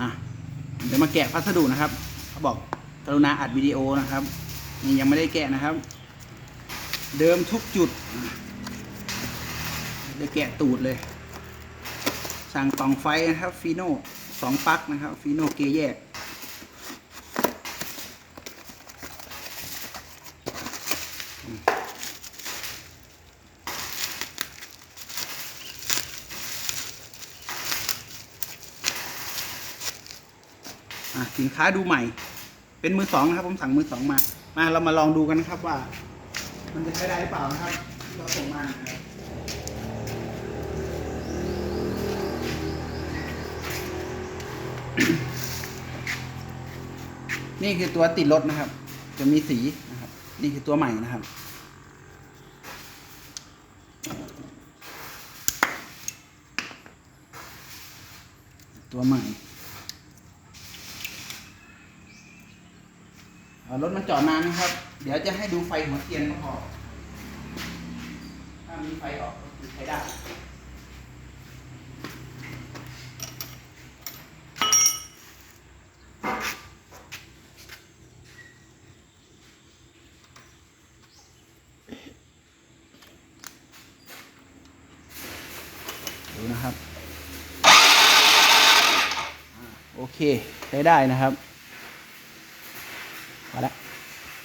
นะเดี๋ยวมาแกะพัสดุนะครับ เขาบอกกรุณาอัดวิดีโอนะครับนี่ยังไม่ได้แกะนะครับ เดิมทุกจุดเดี๋ยวแกะตูดเลย สั่งกล่องไฟนะครับฟีโน่สองปักนะครับฟีโน่เกยแยก สินค้าดูใหม่ เป็นมือสองนะครับ ผมสั่งมือสองมา มาเรามาลองดูกันนะครับว่า มันจะใช้ได้หรือเปล่านะครับที่เราส่งมานะครับนี่คือตัวติดรถนะครับ จะมีสีนะครับ นี่คือตัวใหม่นะครับ ตัวใหม่ เอา รถมาจอดนานนะครับ เดี๋ยวจะให้ดูไฟหัวเทียนก็พอถ้ามีไฟออกก็คือใช้ได้ดูนะครับ โอเค ใช้ได้นะครับ พอละ